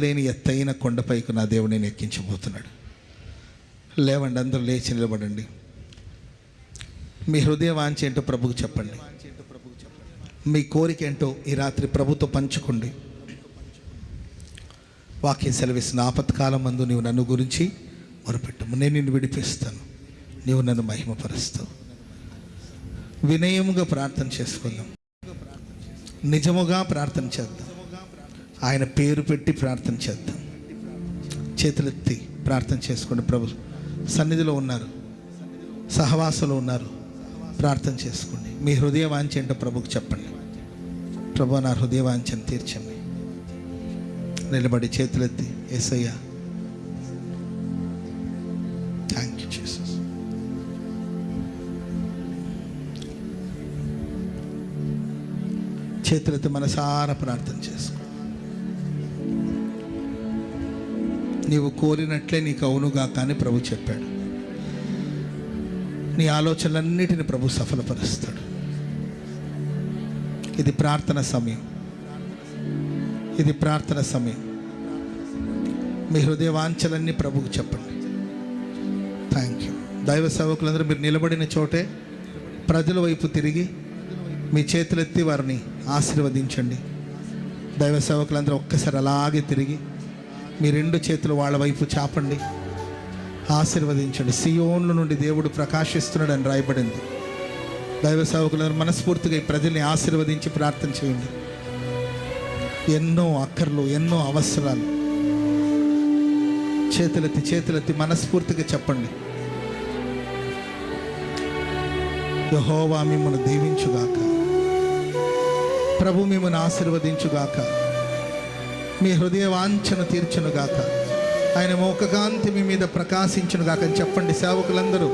లేని ఎత్తైన కొండపైకి నా దేవుడు నేను ఎక్కించబోతున్నాడు. లేవండి అందరూ లేచి నిలబడండి. మీ హృదయ వాంఛ ఏంటో ప్రభుకు చెప్పండి. మీ కోరిక ఏంటో ఈ రాత్రి ప్రభుతో పంచుకోండి. వాక్యం సెలవిస్తున్న ఆపత్కాలం మందు నీవు నన్ను గురించి మొరపెట్టము. నేను నిన్ను విడిపిస్తాను. నీవు నన్ను మహిమపరుస్తావు వినయముగా ప్రార్థన చేసుకుందాం. నిజముగా ప్రార్థన చేద్దాం. ఆయన పేరు పెట్టి ప్రార్థన చేద్దాం. చేతులెత్తి ప్రార్థన చేసుకోండి ప్రభు. సన్నిధిలో ఉన్నారు. సహవాసంలో ఉన్నారు. ప్రార్థన చేసుకోండి. మీ హృదయ వాంఛ ఏంటో ప్రభుకు చెప్పండి. ప్రభు నా హృదయ వాంఛను తీర్చండి. నిలబడి చేతులెత్తి ఏసయ్యా. థ్యాంక్ యూ జీసస్ చేతులెత్తి మనసారా ప్రార్థన చేసుకోండి నీవు కోరినట్లే నీకు అవునుగా కానీ ప్రభు చెప్పాడు. నీ ఆలోచనలన్నిటిని ప్రభు సఫలపరుస్తాడు. ఇది ప్రార్థన సమయం. ఇది ప్రార్థన సమయం. మీ హృదయ వాంఛలన్నీ ప్రభుకు చెప్పండి. థ్యాంక్ యూ దైవ సేవకులందరూ మీరు నిలబడిన చోటే ప్రజల వైపు తిరిగి మీ చేతులెత్తి వారిని ఆశీర్వదించండి. దైవ సేవకులందరూ ఒక్కసారి అలాగే తిరిగి మీ రెండు చేతులు వాళ్ళ వైపు చాపండి. ఆశీర్వదించండి. సియోన్ల నుండి దేవుడు ప్రకాశిస్తున్నాడని రాయబడింది. దైవ సేవకులందరూ మనస్ఫూర్తిగా ఈ ప్రజల్ని ఆశీర్వదించి ప్రార్థన చేయండి. ఎన్నో అక్కర్లు ఎన్నో అవసరాలు. చేతులెత్తి చేతులెత్తి మనస్ఫూర్తిగా చెప్పండి. యహోవా మిమ్మల్ని దీవించుగాక. ప్రభు మిమ్మల్ని ఆశీర్వదించుగాక. మీ హృదయ వాంఛను తీర్చునుగాక ఆయన మోకకాంతి మీ మీద ప్రకాశించునుగాక అని చెప్పండి. సేవకులందరూ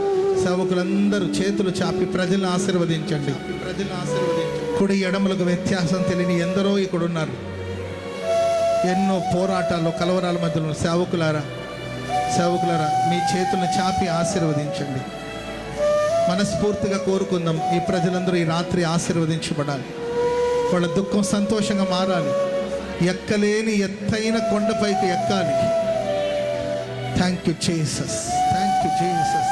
సేవకులందరూ చేతులు చాపి ప్రజలను ఆశీర్వదించండి. ప్రజలను ఆశీర్వదించండి కుడి ఎడమలకు వ్యత్యాసం తెలియని ఎందరో ఇక్కడ ఉన్నారు. ఎన్నో పోరాటాలు కలవరాల మధ్యలో సేవకులారా సేవకులారా మీ చేతులను చాపి ఆశీర్వదించండి. మనస్ఫూర్తిగా కోరుకుందాం ఈ ప్రజలందరూ ఈ రాత్రి ఆశీర్వదించబడాలి. వాళ్ళ దుఃఖం సంతోషంగా మారాలి. ఎక్కలేని ఎత్తైన కొండపైకి ఎక్కాలి. Thank you Jesus thank you Jesus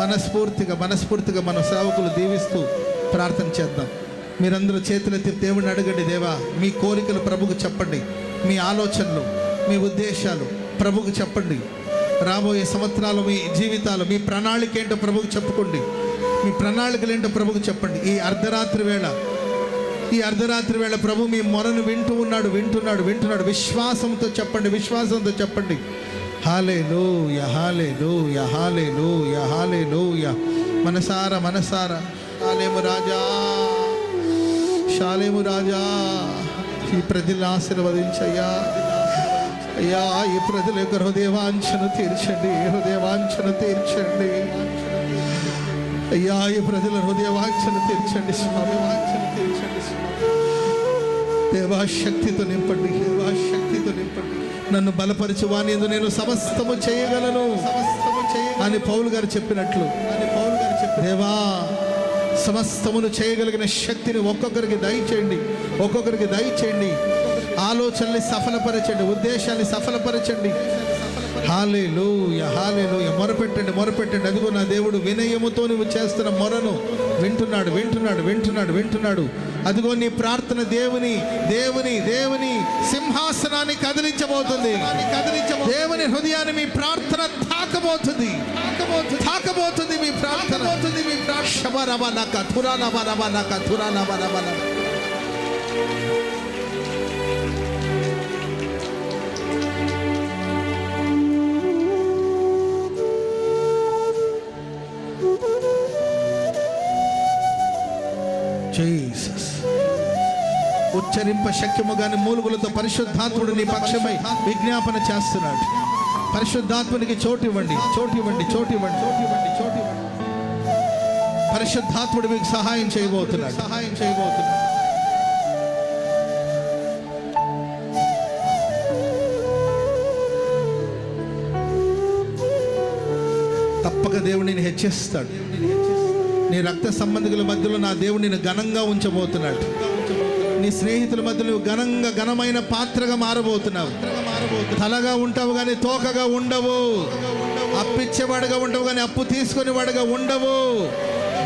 మనస్ఫూర్తిగా మనస్ఫూర్తిగా మన సేవకులు దీవిస్తూ ప్రార్థన చేద్దాం. మీరందరూ చేతులెత్తి దేవుని అడగండి దేవా మీ కోరికలు ప్రభుకు చెప్పండి. మీ ఆలోచనలు మీ ఉద్దేశాలు ప్రభుకు చెప్పండి. రాబోయే సంవత్సరాలు మీ జీవితాలు మీ ప్రణాళిక ఏంటో ప్రభుకు చెప్పుకోండి. మీ ప్రణాళికలు ఏంటో ప్రభుకు చెప్పండి. ఈ అర్ధరాత్రి వేళ ఈ అర్ధరాత్రి వేళ ప్రభు మీ మొరను వింటూ ఉన్నాడు వింటున్నాడు వింటున్నాడు. విశ్వాసంతో చెప్పండి విశ్వాసంతో చెప్పండి. హాలే లో యహాలే లో యహాలే లో యహాలే లో య మనసారా మనసారా. శాలేము రాజా శాలేము రాజా. ఈ ప్రజలను ఆశీర్వదించయ్యా. అయ్యా ఈ ప్రజల యొక్క హృదయవాంఛను తీర్చండి హృదయవాంఛను తీర్చండి. అయ్యా ఈ ప్రజల హృదయవాంఛను తీర్చండి స్వామి వాంఛను దేవా శక్తితో నింపండి. దేవా శక్తితో నింపండి. నన్ను బలపరిచి వాని యందు నేను సమస్తము చేయగలను. సమస్తము చేయ అని పౌలు గారు చెప్పినట్లు. అని పౌలు గారు చెప్పి దేవా సమస్తమును చేయగలిగిన శక్తిని ఒక్కొక్కరికి దయచేయండి. ఒక్కొక్కరికి దయచేయండి. ఆలోచనల్ని సఫలపరచండి. ఉద్దేశాన్ని సఫలపరచండి. Hallelujah hallelujah. మొరపెట్టండి మొరపెట్టండి. అదిగో నా దేవుడు వినయముతో నువ్వు చేస్తున్న మొరను వింటున్నాడు వింటున్నాడు వింటున్నాడు వింటున్నాడు. అదిగో నీ ప్రార్థన దేవుని దేవుని దేవుని సింహాసనాన్ని కదిలించబోతుంది. దేవుని హృదయాన్ని మీ ప్రార్థన తాకబోతుంది. తాకబోతుంది మీ ప్రార్థన. మీ ప్రార్థన శబరబ నక తురానబ నబ నక తురా నబ నబ జీసస్ ఉచ్చరింప శక్యము గాని మూలుగులతో పరిశుద్ధాత్ముడు నీ పక్షమై విజ్ఞాపన చేస్తున్నాడు. పరిశుద్ధాత్మునికి చోటు ఇవ్వండి చోటు ఇవ్వండి చోటు ఇవ్వండి చోటు ఇవ్వండి చోటు ఇవ్వండి. పరిశుద్ధాత్ముడు మీకు సహాయం చేయబోతున్నాడు. సహాయం చేయబోతున్నాడు. తప్పక దేవుడిని హెచ్చిస్తాడు. నీ రక్త సంబంధికుల మధ్యలో నా దేవుడిని ఘనంగా ఉంచబోతున్నాడు. నీ స్నేహితుల మధ్యలో ఘనంగా ఘనమైన పాత్రగా మారబోతున్నావు. తలగా ఉంటావు కానీ తోకగా ఉండవు. అప్పిచ్చేవాడుగా ఉండవు కానీ అప్పు తీసుకుని వాడుగా ఉండవు.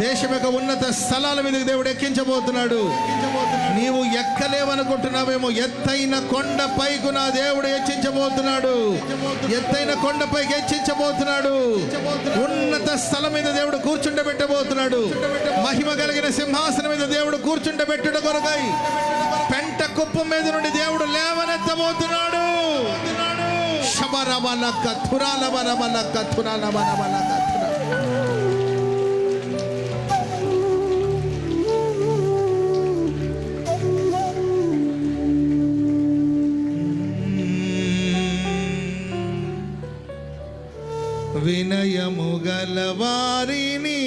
దేశం యొక్క ఉన్నత స్థలాల మీద దేవుడు ఎక్కించబోతున్నాడు. నీవు ఎక్కలేవనుకుంటున్నావేమో? ఎత్తైన కొండపై నా దేవుడు హెచ్చించబోతున్నాడు. ఎత్తైన కొండపైకి హెచ్చించబోతున్నాడు. ఉన్నత స్థలం మీద దేవుడు కూర్చుండబెట్టబోతున్నాడు. మహిమ కలిగిన సింహాసనం మీద దేవుడు కూర్చుండబెట్టుట కొరకై పెంట కుప్పం మీద నుండి దేవుడు లేవనెత్తబోతున్నాడు. శబరబలక థురాలబరబలక థురాలబరబలక వినయము గలవారిని.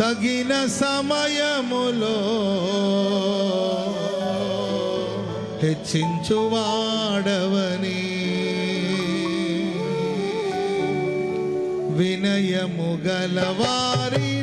తగిన సమయములో హెచ్చించువాడవని. వినయము గలవారిని.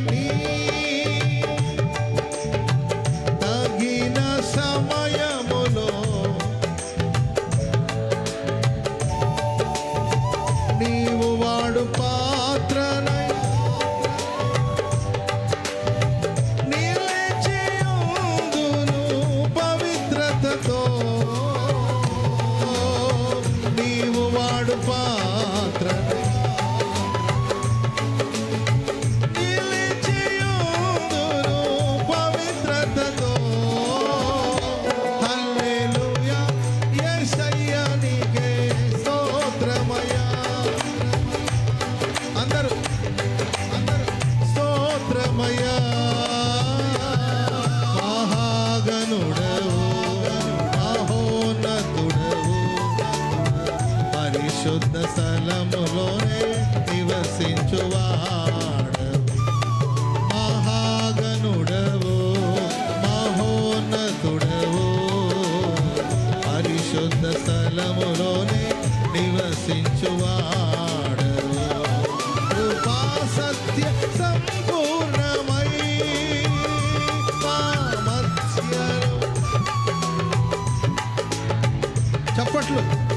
చప్పట్లు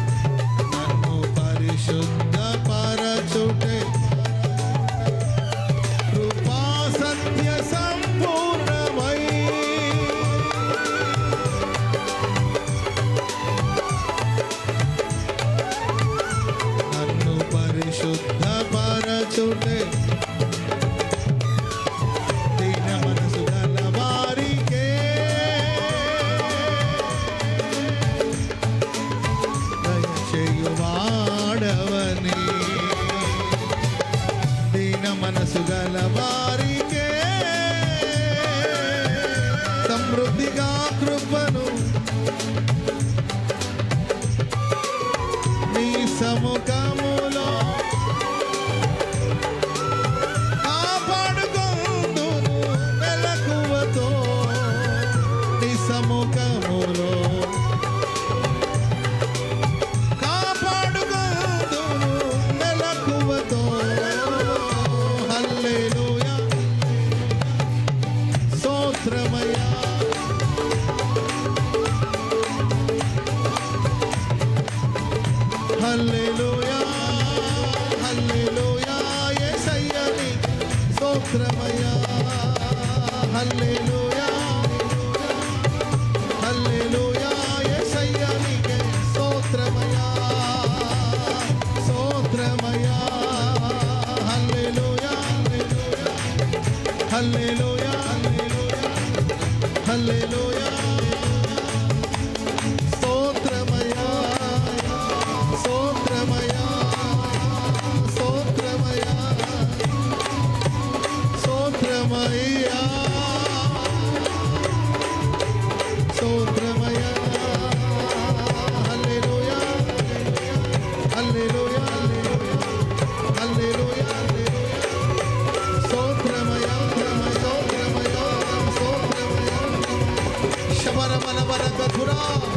वर मन वन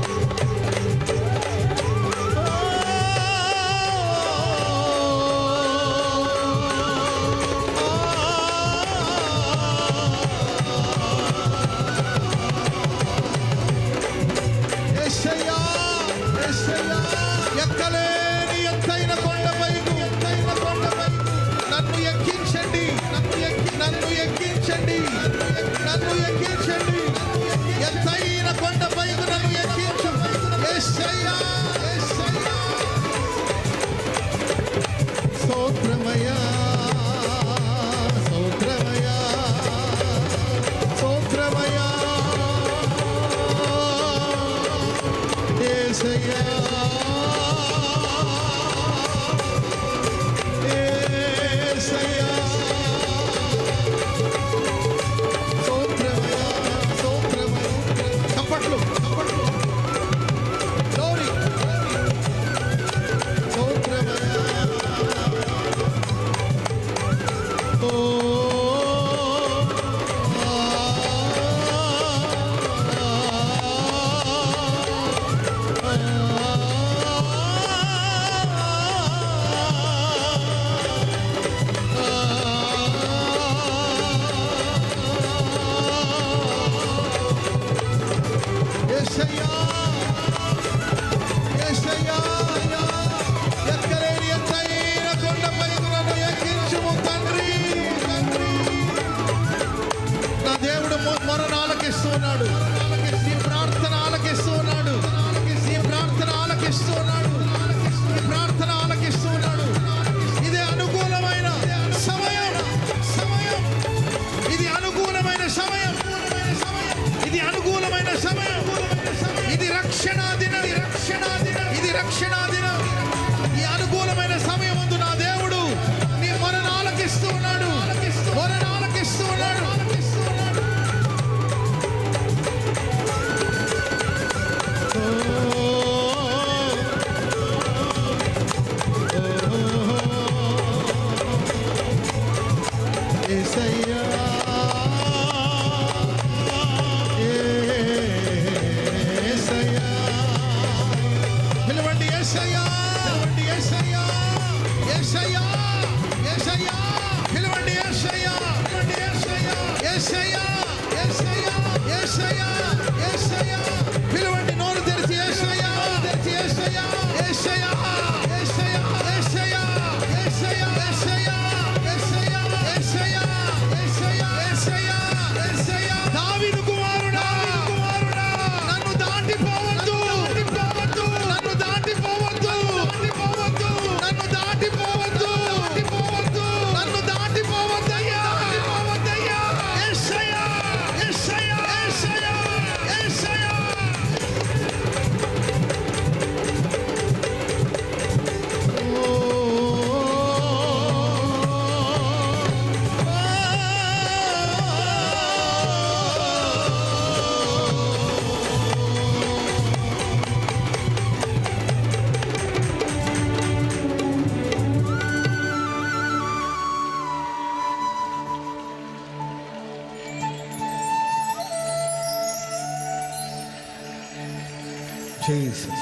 Jesus.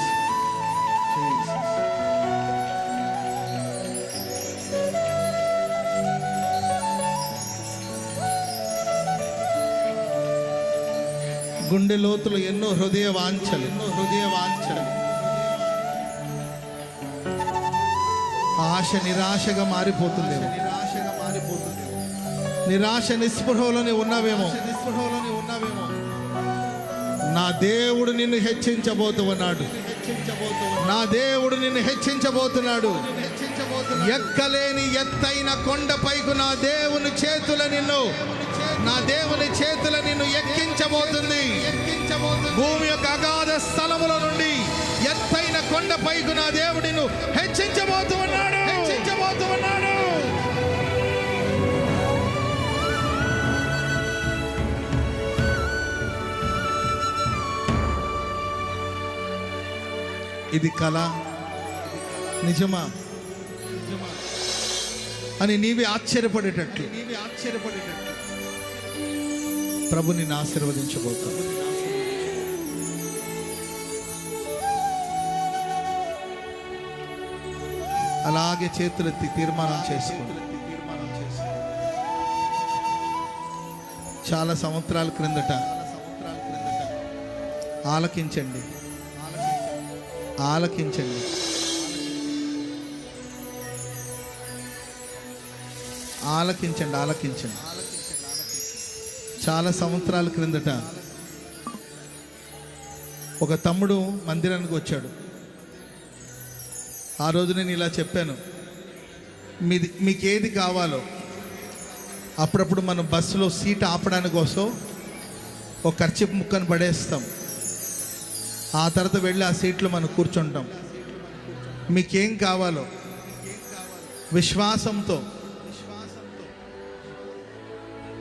గుండె లోతులు ఎన్నో హృదయ వాంఛలు ఎన్నో హృదయ వాంఛలు. ఆశ నిరాశగా మారిపోతుంది నిరాశగా మారిపోతుంది నిరాశ నిస్పృహలోనే ఉన్నావేమో. ఉన్నావేమో నా దేవుడు నిన్ను హెచ్చించబోతున్నాడు. నా దేవుడు నిన్ను హెచ్చించబోతున్నాడు. ఎక్కలేని ఎత్తైన కొండపైకు నా దేవుని చేతుల నిన్ను నా దేవుని చేతుల నిన్ను ఎక్కించబోతుంది. భూమి యొక్క అగాధ స్థలముల నుండి ఎత్తైన కొండపైకు నా దేవుడిను నిన్ను హెచ్చించబోతూ ఉన్నాడు హెచ్చించబోతూ ఉన్నాడు ఇది కళ. నిజమా? అని నీవి ఆశ్చర్యపడేటట్లు. నీవి ఆశ్చర్యపడేటట్లు ప్రభు నిన్ను ఆశీర్వదించబోతా అలాగే చేతులెత్తి తీర్మానం చేసుకోండి. చాలా సంవత్సరాల క్రిందట ఆలకించండి. ఆలకించండి. ఆలకించండి ఆలకించండి. చాలా సంవత్సరాల క్రిందట ఒక తమ్ముడు మందిరానికి వచ్చాడు. ఆ రోజు నేను ఇలా చెప్పాను మీది మీకు ఏది కావాలో అప్పుడప్పుడు మనం బస్సులో సీట్ ఆపడానికి కోసం ఒక ఖర్చు ముక్కను పడేస్తాం. ఆ తర్వాత వెళ్ళి ఆ సీట్లో మనం కూర్చుంటాం. మీకేం కావాలో? విశ్వాసంతో.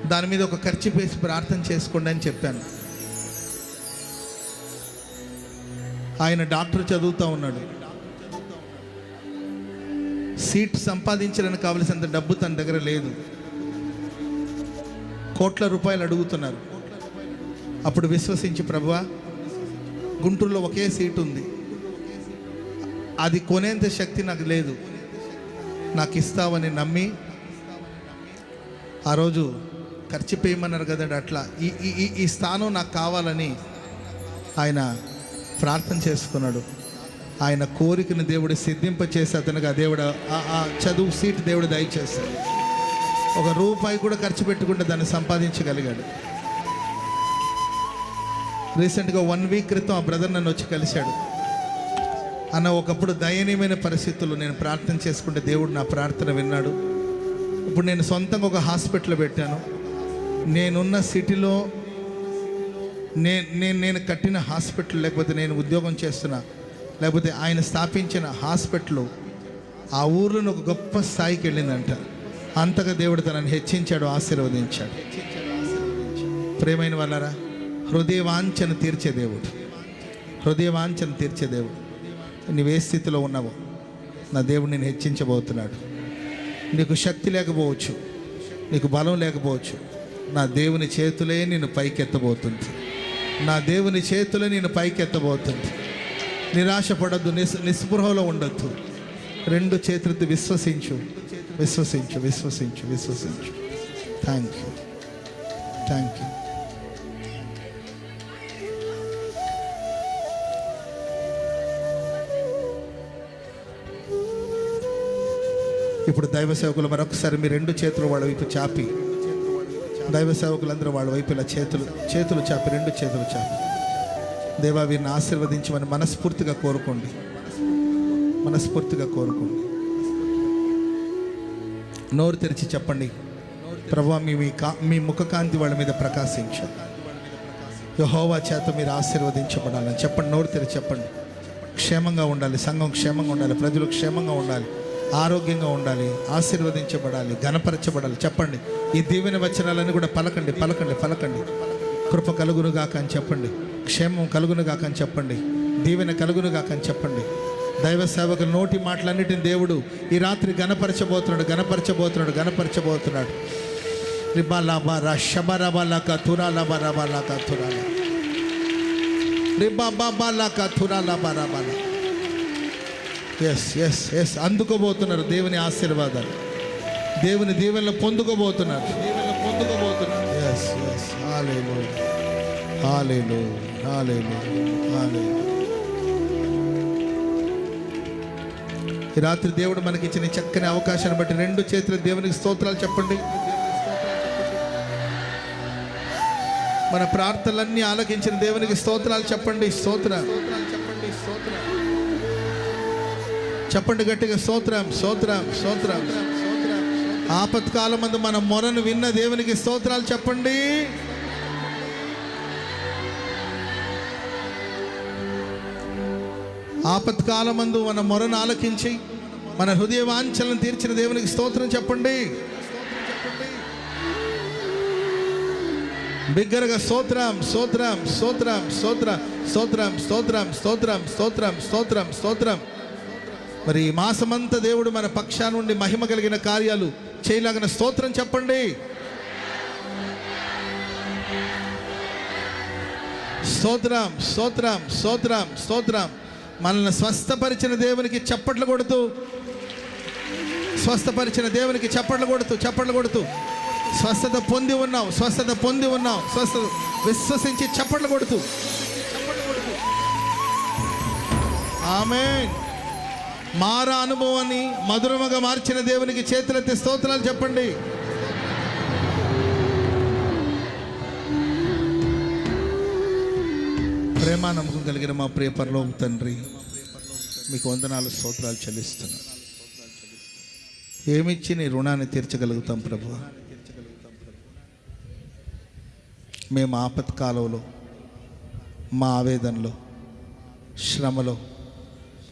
దాని మీద ఒక ఖర్చు వేసి ప్రార్థన చేసుకోండి అని చెప్పాను. ఆయన డాక్టర్ చదువుతూ ఉన్నాడు. సీట్ సంపాదించడానికి కావలసినంత డబ్బు తన దగ్గర లేదు. కోట్ల రూపాయలు అడుగుతున్నారు. అప్పుడు విశ్వసించి ప్రభువా గుంటూరులో ఒకే సీటు ఉంది. అది కొనేంత శక్తి నాకు లేదు. నాకు ఇస్తావని నమ్మి ఆ రోజు ఖర్చు పేయమన్నారు కదండి అట్లా. ఈ ఈ- ఈ ఈ స్థానం నాకు కావాలని ఆయన ప్రార్థన చేసుకున్నాడు. ఆయన కోరికను దేవుడు సిద్ధింప చేసి అతనికి ఆ దేవుడు ఆ- ఆ చదువు సీట్ దేవుడు దయచేస్తాడు ఒక రూపాయి కూడా ఖర్చు పెట్టకుండా దాన్ని సంపాదించగలిగాడు. రీసెంట్గా వన్ వీక్ క్రితం ఆ బ్రదర్ నన్ను వచ్చి కలిశాడు. అన్న ఒకప్పుడు దయనీయమైన పరిస్థితుల్లో నేను ప్రార్థన చేసుకుంటే దేవుడు నా ప్రార్థన విన్నాడు. ఇప్పుడు నేను సొంతంగా ఒక హాస్పిటల్ పెట్టాను. నేనున్న సిటీలో నేను నేను నేను కట్టిన హాస్పిటల్ లేకపోతే నేను ఉద్యోగం చేస్తున్న లేకపోతే ఆయన స్థాపించిన హాస్పిటల్ ఆ ఊర్లో ఒక గొప్ప స్థాయికి వెళ్ళిందంట. అంతగా దేవుడు తనని హెచ్చించాడు ఆశీర్వదించాడు. ప్రేమైన వాళ్ళరా హృదయవాంఛను తీర్చే దేవుడు. హృదయవాంఛను తీర్చే దేవుడు. నువ్వు ఏ స్థితిలో ఉన్నావో నా దేవుడు నేను హెచ్చించబోతున్నాడు. నీకు శక్తి లేకపోవచ్చు నీకు బలం లేకపోవచ్చు నా దేవుని చేతులే నేను పైకెత్తబోతుంది. నా దేవుని చేతులే నేను పైకెత్తబోతుంది. నిరాశపడద్దు నిస్ నిస్పృహలో ఉండొద్దు. రెండు చేతులతో విశ్వసించు. విశ్వసించు విశ్వసించు విశ్వసించు. థ్యాంక్ యూ థ్యాంక్ యూ ఇప్పుడు దైవ సేవకులు మరొకసారి మీ రెండు చేతులు వాళ్ళ వైపు చాపి. దైవ సేవకులందరూ వాళ్ళ వైపు ఇలా చేతులు చేతులు చాపి రెండు చేతులు చాపి. దేవా వీరిని ఆశీర్వదించమని మనస్ఫూర్తిగా కోరుకోండి. మనస్ఫూర్తిగా కోరుకోండి. నోరు తెరిచి చెప్పండి. ప్రభా మీ మీ కా మీ ముఖకాంతి వాళ్ళ మీద ప్రకాశించు. యహోవా చేత మీరు ఆశీర్వదించబడాలని చెప్పండి. నోరు తెరిచి చెప్పండి. క్షేమంగా ఉండాలి. సంఘం క్షేమంగా ఉండాలి. ప్రజలు క్షేమంగా ఉండాలి. ఆరోగ్యంగా ఉండాలి ఆశీర్వదించబడాలి గణపరచబడాలి చెప్పండి. ఈ దీవెన వచనాలన్నీ కూడా పలకండి పలకండి పలకండి. కృప కలుగునుగాక అని చెప్పండి. క్షేమం కలుగునుగాక అని చెప్పండి. దీవెన కలుగునుగాక అని చెప్పండి. దైవ సేవకు నోటి మాటలన్నిటిని దేవుడు ఈ రాత్రి గణపరచబోతున్నాడు గణపరచబోతున్నాడు గణపరచబోతున్నాడు రిబాలాబా షబరబాలాక తురాలబరబాలాక తురాల రిబాబాలాక తురాలబరబాల ఎస్ ఎస్ ఎస్ అందుకోబోతున్నారు దేవుని ఆశీర్వాదాలు. దేవుని దీవెనలు పొందుకోబోతున్నారు. దీవెనలు పొందుకోబోతున్నారు. ఎస్ ఎస్ హాలేలు హాలేలు హాలేలు హాలేలు ఈ రాత్రి దేవుడు మనకి ఇచ్చిన చక్కని అవకాశాన్ని బట్టి రెండు చేతుల దేవునికి స్తోత్రాలు చెప్పండి. మన ప్రార్థనలన్నీ ఆలకించిన దేవునికి స్తోత్రాలు చెప్పండి. స్తోత్ర చెప్పండి చెప్పండి గట్టిగా స్తోత్రం స్తోత్రం స్తోత్రం. ఆపత్కాలం మందు మన మొరను విన్న దేవునికి స్తోత్రాలు చెప్పండి. ఆపత్కాలం మందు మన మొరను ఆలకించి మన హృదయ వాంఛలను తీర్చిన దేవునికి స్తోత్రం చెప్పండి. బిగ్గరగా స్తోత్రం స్తోత్రం స్తోత్రం స్తోత్రం స్తోత్రం స్తోత్రం స్తోత్రం స్తోత్రం స్తోత్రం స్తోత్రం. మరి ఈ మాసమంతా దేవుడు మన పక్షా నుండి మహిమ కలిగిన కార్యాలు చేయలాగిన స్తోత్రం చెప్పండి. స్తోత్రం స్తోత్రం స్తోత్రం స్తోత్రం. మనల్ని స్వస్థపరిచిన దేవునికి చప్పట్లు కొడుతూ స్వస్థపరిచిన దేవునికి చప్పట్లు కొడుతూ చప్పట్లు కొడుతూ. స్వస్థత పొంది ఉన్నావు స్వస్థత పొంది ఉన్నావు స్వస్థత విశ్వసించి చప్పట్లు కొడుతూ. ఆమె మారా అనుభవాన్ని మధురముగా మార్చిన దేవునికి చేతులెత్తి స్తోత్రాలు చెప్పండి. ప్రేమ నమ్మకం కలిగిన మా ప్రియ పరలోక తండ్రి మీకు వందనాలు స్తోత్రాలు చెల్లిస్తున్నాను. ఏమిచ్చి నీ రుణాన్ని తీర్చగలుగుతాం ప్రభు? మేము ఆపత్కాలంలో మా ఆవేదనలో శ్రమలో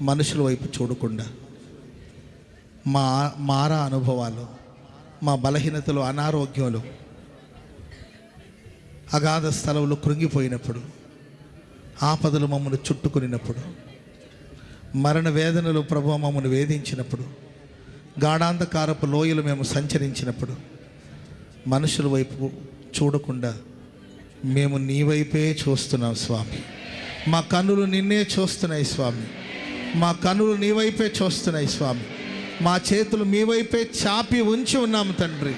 మనుషుల వైపు చూడకుండా మా మారా అనుభవాలు మా బలహీనతలు అనారోగ్యాలు అగాధ స్థలంలో కృంగిపోయినప్పుడు ఆపదలు మమ్మల్ని చుట్టుకునినప్పుడు మరణ వేదనలు ప్రభు మమ్మల్ని వేధించినప్పుడు గాఢాంధకారపు లోయలు మేము సంచరించినప్పుడు మనుషుల వైపు చూడకుండా మేము నీ వైపే చూస్తున్నాం స్వామి. మా కన్నులు నిన్నే చూస్తున్నాయి స్వామి. మా కనులు నీ వైపే చూస్తున్నాయి స్వామి. మా చేతులు మీ వైపే చాపి ఉంచి ఉన్నాము తండ్రి.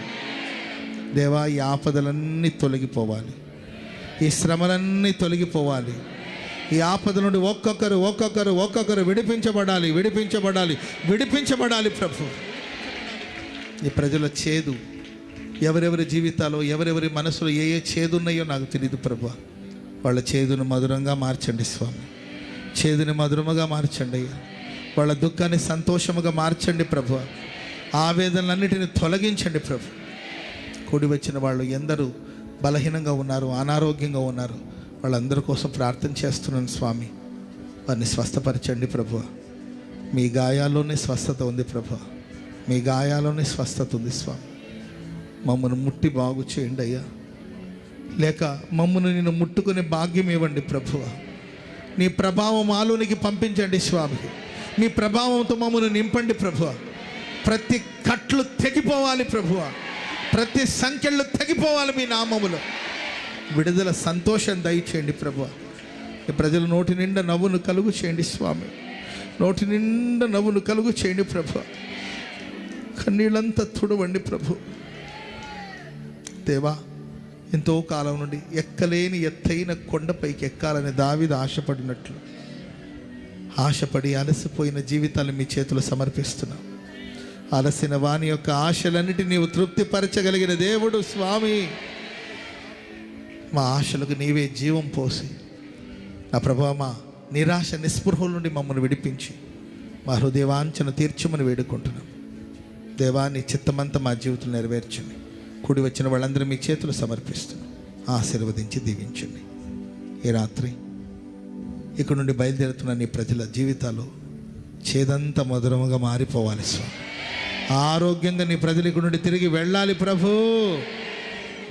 దేవా ఈ ఆపదలన్నీ తొలగిపోవాలి. ఈ శ్రమలన్నీ తొలగిపోవాలి. ఈ ఆపద నుండి ఒక్కొక్కరు ఒక్కొక్కరు ఒక్కొక్కరు విడిపించబడాలి విడిపించబడాలి విడిపించబడాలి ప్రభు. ఈ ప్రజల చేదు ఎవరెవరి జీవితాలు ఎవరెవరి మనసులో ఏ ఏ చేదు ఉన్నాయో నాకు తెలియదు ప్రభు. వాళ్ళ చేదును మధురంగా మార్చండి స్వామి. చేదుని మధురముగా మార్చండి. అయ్యా వాళ్ళ దుఃఖాన్ని సంతోషముగా మార్చండి ప్రభు. ఆవేదనలన్నిటిని తొలగించండి ప్రభు. కూడి వచ్చిన వాళ్ళు ఎందరూ బలహీనంగా ఉన్నారు అనారోగ్యంగా ఉన్నారు. వాళ్ళందరి కోసం ప్రార్థన చేస్తున్నాను స్వామి. వారిని స్వస్థపరచండి ప్రభు. మీ గాయాల్లోనే స్వస్థత ఉంది ప్రభు. మీ గాయాల్లోనే స్వస్థత ఉంది స్వామి. మమ్మల్ని ముట్టి బాగు చేయండి అయ్యా. లేక మమ్మల్ని నేను ముట్టుకునే భాగ్యం ఇవ్వండి ప్రభువ నీ ప్రభావం ఆలోనికి పంపించండి స్వామి. మీ ప్రభావంతో మమ్మల్ని నింపండి ప్రభువ ప్రతి కట్లు తెగిపోవాలి ప్రభువ ప్రతి సంఖ్యలు తెగిపోవాలి మీ నామములో. విడుదల సంతోషం దయచేయండి ప్రభువ ఈ ప్రజల నోటి నిండా నవ్వును కలుగు చేయండి స్వామి. నోటి నిండా నవ్వును కలుగు చేయండి ప్రభు. కన్నీళ్ళంతా తుడవండి ప్రభు. దేవా ఎంతో కాలం నుండి ఎక్కలేని ఎత్తైన కొండపైకి ఎక్కాలని దావిద ఆశపడినట్లు. ఆశపడి అలసిపోయిన జీవితాలు మీ చేతిలో సమర్పిస్తున్నాం. అలసిన వాని యొక్క ఆశలన్నిటి నీవు తృప్తిపరచగలిగిన దేవుడు స్వామి. మా ఆశలకు నీవే జీవం పోసి నా ప్రభా మా నిరాశ నిస్పృహల నుండి మమ్మల్ని విడిపించి మా హృదయవాంఛను తీర్చమని వేడుకుంటున్నాం. దేవాన్ని చిత్తమంతా మా జీవితం నెరవేర్చండి కూడి వచ్చిన వాళ్ళందరూ మీ చేతులు సమర్పిస్తున్నాం ఆశీర్వదించి దీవించండి. ఈ రాత్రి ఇక్కడ నుండి బయలుదేరుతున్న నీ ప్రజల జీవితాలు చేదంతా మధురముగా మారిపోవాలి స్వామి. ఆరోగ్యంగా నీ ప్రజలు ఇక్కడ నుండి తిరిగి వెళ్ళాలి ప్రభు.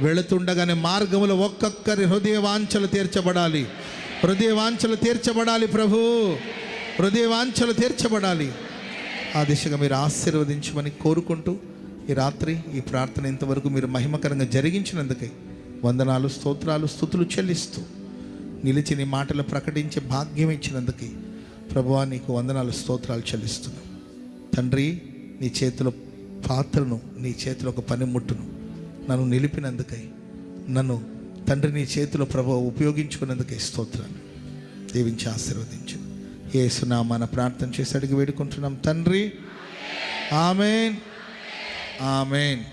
వెళుతుండగానే మార్గములో ఒక్కొక్కరి హృదయ వాంఛలు తీర్చబడాలి. హృదయ వాంఛలు తీర్చబడాలి ప్రభు. హృదయ వాంఛలు తీర్చబడాలి. ఆ దిశగా మీరు ఆశీర్వదించమని కోరుకుంటూ ఈ రాత్రి ఈ ప్రార్థన ఇంతవరకు మీరు మహిమకరంగా జరిగించినందుకై వందనాలు స్తోత్రాలు స్థుతులు చెల్లిస్తూ నిలిచి నీ మాటలు ప్రకటించే భాగ్యం ఇచ్చినందుకై ప్రభువా నీకు వందనాలు స్తోత్రాలు చెల్లిస్తున్నాను తండ్రి నీ చేతిలో పాత్రను నీ చేతిలో ఒక పనిముట్టును నన్ను నిలిపినందుకై నన్ను తండ్రి నీ చేతిలో ప్రభు ఉపయోగించుకున్నందుకై స్తోత్రాలు. దీవించి ఆశీర్వదించు. ఏసునామాన ప్రార్థన చేసి అడిగి వేడుకుంటున్నాం. తండ్రి ఆమెన్. ఆమెన్